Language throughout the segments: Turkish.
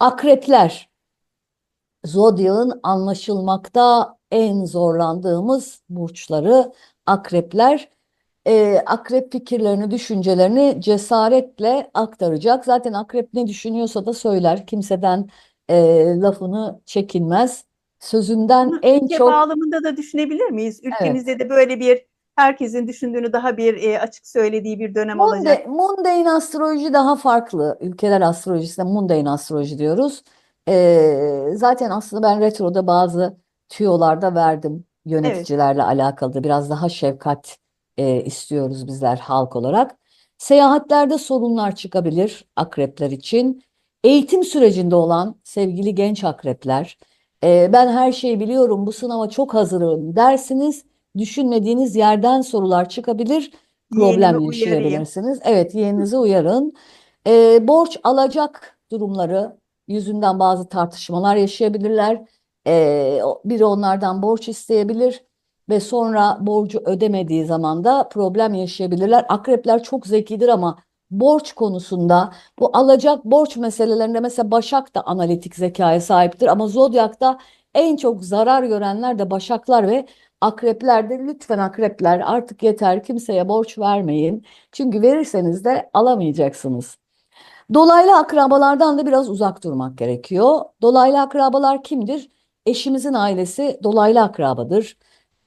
Akrepler, zodyağın anlaşılmakta en zorlandığımız burçları akrepler. Ee, akrep fikirlerini, düşüncelerini cesaretle aktaracak. Zaten akrep ne düşünüyorsa da söyler. Kimseden e, lafını çekinmez. Sözünden Bunu en ülke çok bağlamında da düşünebilir miyiz? evet. Ülkemizde de böyle bir herkesin düşündüğünü daha bir e, açık söylediği bir dönem olacak. Munde, mundane astroloji daha farklı. Ülkeler astrolojisine mundane astroloji diyoruz. Ee, zaten aslında ben retroda bazı tüyolar da verdim Evet. yöneticilerle alakalı da biraz daha şefkat e, istiyoruz bizler halk olarak. Seyahatlerde sorunlar çıkabilir akrepler için. Eğitim sürecinde olan sevgili genç akrepler, e, ben her şeyi biliyorum, bu sınava çok hazırım dersiniz. Düşünmediğiniz yerden sorular çıkabilir problem yaşayabilirsiniz. Evet, yeğeninizi uyarın. Ee, borç alacak durumları yüzünden bazı tartışmalar yaşayabilirler. O- biri onlardan borç isteyebilir ve sonra borcu ödemediği zaman da problem yaşayabilirler. Akrepler çok zekidir ama borç konusunda bu alacak borç meselelerinde mesela Başak da analitik zekaya sahiptir ama Zodyak'ta en çok zarar görenler de Başaklar ve Akrepler de lütfen akrepler artık yeter kimseye borç vermeyin. Çünkü verirseniz de alamayacaksınız. Dolaylı akrabalardan da biraz uzak durmak gerekiyor. Dolaylı akrabalar kimdir? Eşimizin ailesi dolaylı akrabadır.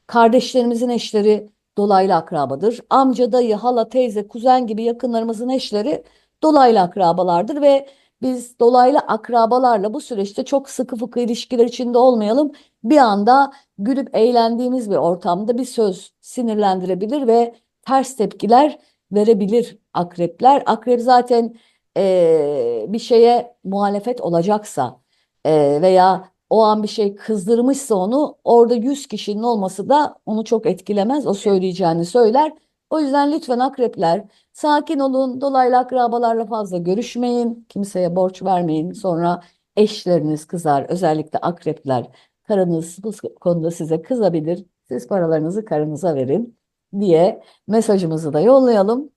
Kardeşlerimizin eşleri dolaylı akrabadır. Amca, dayı, hala, teyze, kuzen gibi yakınlarımızın eşleri dolaylı akrabalardır ve biz dolaylı akrabalarla bu süreçte çok sıkı fıkı ilişkiler içinde olmayalım. Bir anda gülüp eğlendiğimiz bir ortamda bir söz sinirlendirebilir ve ters tepkiler verebilir akrepler. Akrep zaten eee, bir şeye muhalefet olacaksa eee, veya o an bir şey kızdırmışsa onu orada 100 kişinin olması da onu çok etkilemez. O söyleyeceğini söyler. O yüzden lütfen akrepler sakin olun. Dolaylı akrabalarla fazla görüşmeyin. Kimseye borç vermeyin. Sonra eşleriniz kızar. Özellikle akrepler. Karınız bu konuda size kızabilir. Siz paralarınızı karınıza verin diye mesajımızı da yollayalım.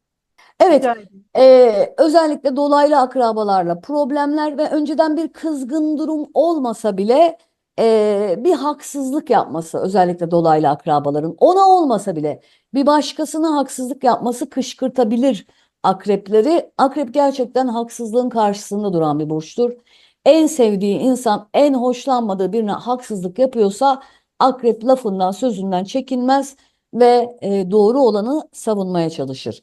Evet, ee, özellikle dolaylı akrabalarla problemler ve önceden bir kızgın durum olmasa bile ee, bir haksızlık yapması özellikle dolaylı akrabaların ona olmasa bile bir başkasına haksızlık yapması kışkırtabilir akrepleri. Akrep gerçekten haksızlığın karşısında duran bir burçtur. En sevdiği insan en hoşlanmadığı birine haksızlık yapıyorsa akrep lafından sözünden çekinmez ve e, doğru olanı savunmaya çalışır.